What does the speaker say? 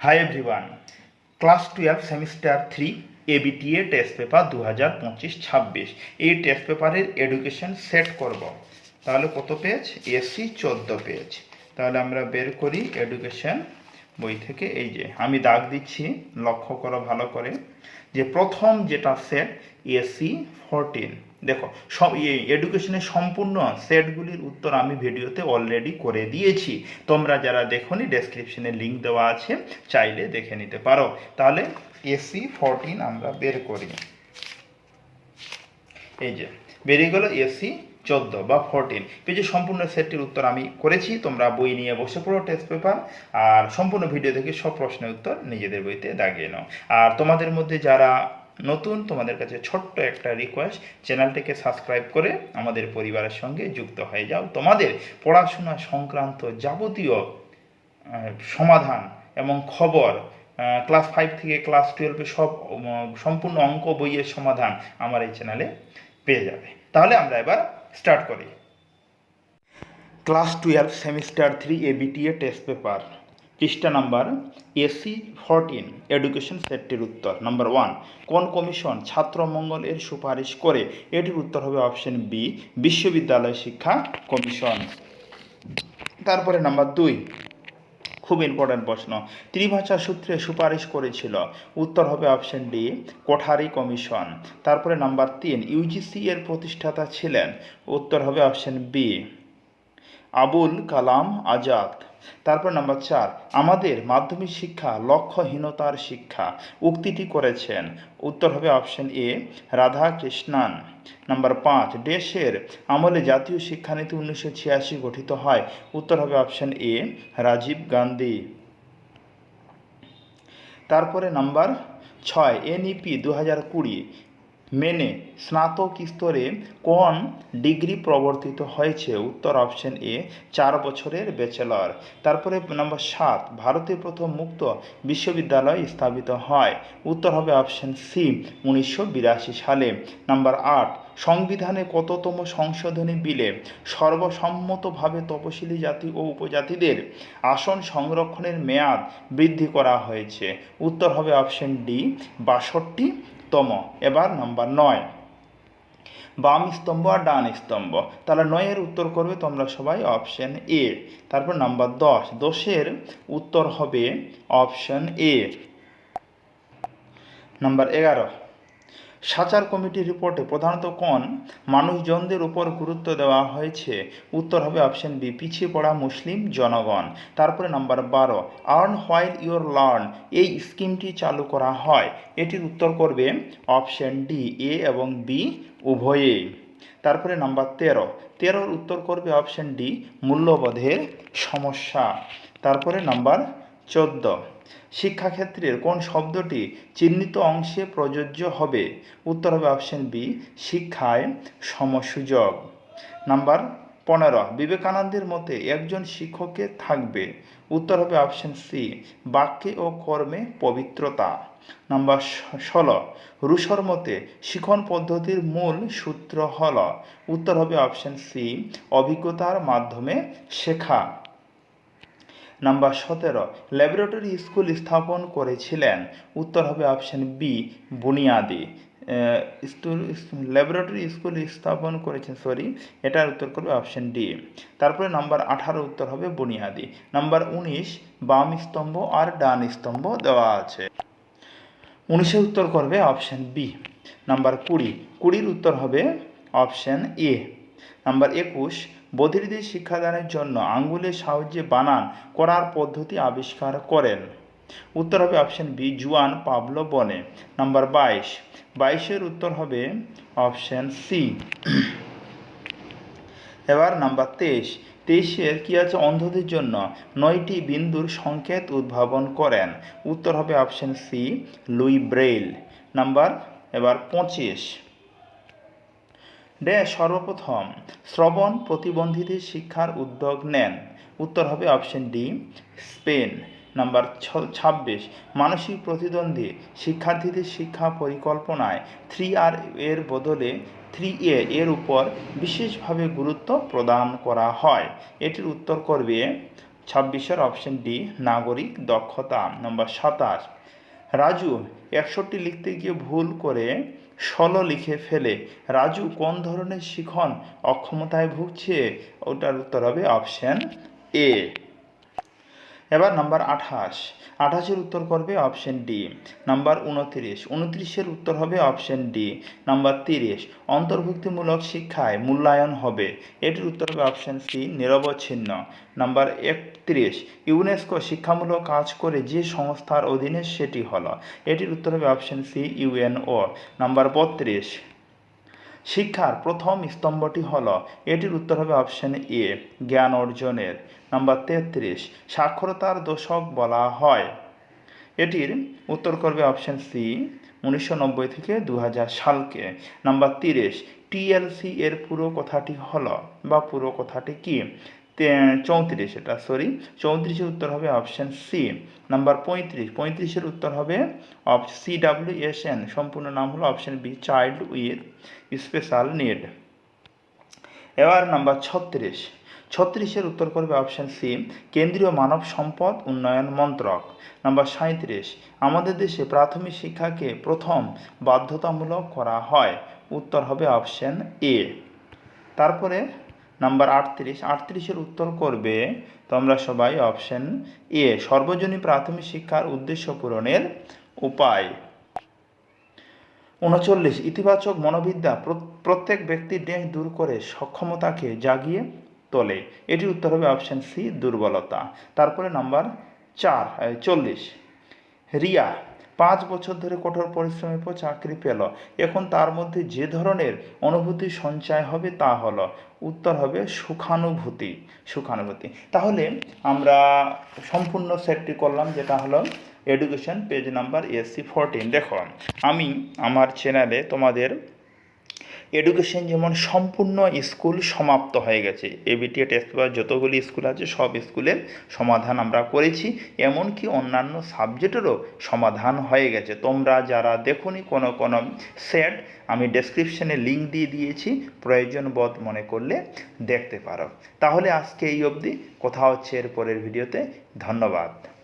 Hi everyone class twelve semester three ABTA test paper দু হাজার পঁচিশ ছাব্বিশ এই টেস্ট পেপারের এডুকেশন সেট করব। তাহলে কত পেজ এসি চোদ্দ পেজ তাহলে আমরা বের করি এডুকেশন বই থেকে। এই যে, আমি দাগ দিচ্ছি, লক্ষ্য করো ভালো করে। যে প্রথম যেটা সেট এসি ফোরটিন দেখো, সব এই এডুকেশনের সম্পূর্ণ সেটগুলির উত্তর আমি ভিডিওতে অলরেডি করে দিয়েছি। তোমরা যারা দেখোনি ডেসক্রিপশনে লিঙ্ক দেওয়া আছে, চাইলে দেখে নিতে পারো। তাহলে এসি ফোরটিন আমরা বের করি। এই যে, বেরিয়ে গেল এসি চোদ্দ বা ফোরটিন পেজে সম্পূর্ণ সেটটির উত্তর আমি করেছি, তোমরা বই নিয়ে বসে পড়ো টেস্ট পেপার আর সম্পূর্ণ ভিডিও থেকে সব প্রশ্নের উত্তর নিজেদের বইতে দাগিয়ে নাও। আর তোমাদের মধ্যে যারা নতুন তোমাদের কাছে ছোট্ট একটা রিকোয়েস্ট চ্যানেলটিকে সাবস্ক্রাইব করে আমাদের পরিবারের সঙ্গে যুক্ত হয়ে যাও। তোমাদের পড়াশোনা সংক্রান্ত যাবতীয় সমাধান এবং খবর ক্লাস ফাইভ থেকে ক্লাস টুয়েলভে সব সম্পূর্ণ অঙ্ক বইয়ের সমাধান আমার এই চ্যানেলে পেয়ে যাবে। তাহলে আমরা এবার স্টার্ট করি। Class twelve semester three ABTA test paper পৃষ্ঠা নাম্বার এসি ফোরটিন, এডুকেশন সেটটির উত্তর। নাম্বার ওয়ান, কোন কমিশন ছাত্র মঙ্গল এর সুপারিশ করে? এটির উত্তর হবে অপশন বি, বিশ্ববিদ্যালয় শিক্ষা কমিশন। তারপরে নাম্বার দুই, খুব ইম্পর্ট্যান্ট প্রশ্ন, ত্রিভাষা সূত্রে সুপারিশ করেছিল। উত্তর হবে অপশন ডি, কোঠারি কমিশন। তারপরে নাম্বার তিন ইউজিসি এর প্রতিষ্ঠাতা ছিলেন। উত্তর হবে অপশন বি, আবুল কালাম আজাদ। তারপর নাম্বার চার, আমাদের মাধ্যমিক শিক্ষা লক্ষ্যহীনতার শিক্ষা। উক্তিটি করেছেন। উত্তর হবে option A Radhakrishnan number পাঁচ, দেশের আমলে জাতীয় শিক্ষানীতি উনিশশো ছিয়াশি গঠিত হয়। উত্তর হবে অপশন এ, রাজীব গান্ধী। তারপরে নাম্বার ছয়, এনইপি দু হাজার কুড়ি। মেনে স্নাতক স্তরে কোন ডিগ্রি প্রবর্তিত হয়েছে? উত্তর অপশন এ, চার বছরের ব্যাচেলর। তারপরে নম্বর সাত, ভারতে প্রথম মুক্ত বিশ্ববিদ্যালয় স্থাপিত হয়। উত্তর হবে অপশন সি, উনিশশো বিরাশি সালে। নাম্বার আট, সংবিধানে কততম সংশোধনী বিলে সর্বসম্মতভাবে তপশিলি জাতি ও উপজাতিদের আসন সংরক্ষণের মেয়াদ বৃদ্ধি করা হয়েছে? উত্তর হবে অপশন ডি, বাষট্টি তম এবার নাম্বার নয়। বাম স্তম্ভ আর ডান স্তম্ভ। তাহলে নয়ের উত্তর করবে তোমরা সবাই অপশন এ তারপর নাম্বার দশ। দশের উত্তর হবে অপশন এ নাম্বার এগারো। সাচার কমিটির রিপোর্টে প্রধানত কোন মানুষজনদের উপর গুরুত্ব দেওয়া হয়েছে? উত্তর হবে অপশন বি, পিছিয়ে পড়া মুসলিম জনগণ। তারপরে নাম্বার বারো, আর্ন হোয়াইল ইউর লার্ন, এই স্কিমটি চালু করা হয়। এটির উত্তর করবে অপশন ডি, এ এবং বি উভয়েই তারপরে নাম্বার তেরো, তেরোর উত্তর করবে অপশন ডি, মূল্যবোধের সমস্যা। তারপরে নাম্বার চোদ্দ শিক্ষাক্ষেত্রের কোন শব্দটি চিহ্নিত অংশে প্রযোজ্য হবে? উত্তর হবে অপশন বি শিক্ষায় সমসুযোগ নাম্বার পনেরো, বিবেকানন্দের মতে একজন শিক্ষকের থাকবে। উত্তর হবে অপশন সি বাক্যে ও কর্মে পবিত্রতা। নাম্বার ষোলো, রুশোর মতে শিখন পদ্ধতির মূল সূত্র হল। উত্তর হবে অপশন সি অভিজ্ঞতার মাধ্যমে শেখা। নাম্বার সতেরো ল্যাবরেটরি স্কুল স্থাপন করেছিলেন। উত্তর হবে অপশন বি বুনিয়াদি। ল্যাবরেটরি স্কুল স্থাপন করেছেন সরি এটার উত্তর করবে অপশন ডি তারপরে নাম্বার আঠারো, উত্তর হবে বুনিয়াদি। নাম্বার উনিশ, বাম স্তম্ভ আর ডান স্তম্ভ দেওয়া আছে। উনিশে উত্তর করবে অপশন বি নাম্বার কুড়ি, কুড়ির উত্তর হবে অপশন এ নাম্বার একুশ বধিরদের শিক্ষাদানের জন্য আঙ্গুলের সাহায্যে বানান করার পদ্ধতি আবিষ্কার করেন। উত্তর হবে option B Juan Pablo Bonet. Number বাইশ। বাইশের উত্তর হবে অপশন সি এবার নাম্বার তেইশ। তেইশের কি আছে অন্ধদের জন্য? নয়টি বিন্দুর সংকেত উদ্ভাবন করেন। উত্তর হবে option C Louis Braille. Number এবার পঁচিশ। ডে. সর্বপ্রথম, শ্রবণ প্রতিবন্ধীদের শিক্ষার উদ্যোগ নেন। উত্তর হবে অপশন ডি, স্পেন। নাম্বার ছাব্বিশ, মানসিক প্রতিদ্বন্দ্বী, শিক্ষার্থীদের শিক্ষা পরিকল্পনায় থ্রি আর এর বদলে থ্রি এ এর উপর বিশেষভাবে গুরুত্ব প্রদান করা হয়। এটির উত্তর করবে ছাব্বিশের অপশন ডি, নাগরিক দক্ষতা। নম্বর সাতাশ, রাজু, একষট্টি লিখতে গিয়ে ভুল করে ষোলো লিখে ফেলে। রাজু কোন ধরনের শিখন অক্ষমতায় ভুগছে? ওটার উত্তর হবে অপশান এ এবার নাম্বার আঠাশ। আঠাশের উত্তর করবে অপশন ডি নাম্বার উনত্রিশ। উনত্রিশের উত্তর হবে অপশন ডি নাম্বার তিরিশ। অন্তর্ভুক্তিমূলক শিক্ষায় মূল্যায়ন হবে। এটির উত্তর হবে অপশন সি নিরবচ্ছিন্ন। নাম্বার একত্রিশ। ইউনেস্কো শিক্ষামূলক কাজ করে যে সংস্থার অধীনে সেটি হলো। এটির উত্তর হবে অপশন সি ইউএনও নাম্বার বত্রিশ। শিক্ষার প্রথম স্তম্ভটি হল, এটির উত্তর হবে অপশন এ, জ্ঞান অর্জনের। নাম্বার তেত্রিশ, সাক্ষরতার দোষক বলা হয়। এটির উত্তর করবে অপশন সি, উনিশশো নব্বই থেকে দু হাজার সালকে। নাম্বার তিরিশ টিএলসি এর পুরো কথাটি হলো বা পুরো কথাটি কি? চৌত্রিশ এটা সরি চৌত্রিশের উত্তর হবে অপশন সি নাম্বার পঁয়ত্রিশ। পঁয়ত্রিশের উত্তর হবে অপ সি ডাব্লিউ এস এন সম্পূর্ণ নাম হলো option B child with special need এবার নাম্বার ছত্রিশ। ছত্রিশের উত্তর করবে অপশন সি কেন্দ্রীয় মানব সম্পদ উন্নয়ন মন্ত্রক। নাম্বার সাঁত্রিশ আমাদের দেশে প্রাথমিক শিক্ষাকে প্রথম বাধ্যতামূলক করা হয়। উত্তর হবে অপশন এ তারপরে নাম্বার আটত্রিশ। আটত্রিশের উত্তর করবে, তোমরা সবাই অপশন এ সর্বজনীন প্রাথমিক শিক্ষার উদ্দেশ্য পূরণের উপায়। উনচল্লিশ, ইতিবাচক মনোবিদ্যা প্র- প্রত্যেক ব্যক্তির ডেঙ্ক দূর করে সক্ষমতাকে জাগিয়ে তোলে। এটির উত্তর হবে অপশন সি দুর্বলতা। তারপরে নাম্বার চার চল্লিশ, রিয়া বছর ধরে কঠোর পরিশ্রমের পর চাকরি পেল। এখন তার মধ্যে যে ধরনের অনুভূতি সঞ্চয় হবে তা হলো, উত্তর হবে সুখানুভূতি সুখানুভূতি। তাহলে আমরা সম্পূর্ণ সেটটি করলাম, যেটা হলো education page number AC fourteen দেখো, আমি আমার চ্যানেলে তোমাদের এডুকেশন যেমন সম্পূর্ণ স্কুল সমাপ্ত হয়ে গেছে। এবিটি টেস্ট পেপার যতগুলি স্কুল আছে, সব স্কুলের সমাধান আমরা করেছি। এমনকি অন্যান্য সাবজেক্টেরও সমাধান হয়ে গেছে। তোমরা যারা দেখোনি, কোনো কোনো সেট আমি ডেসক্রিপশনে লিঙ্ক দিয়ে দিয়েছি প্রয়োজন বোধ মনে করলে দেখতে পারো। তাহলে আজকে এই অবধি। কথা হচ্ছে এর পরের ভিডিওতে ধন্যবাদ।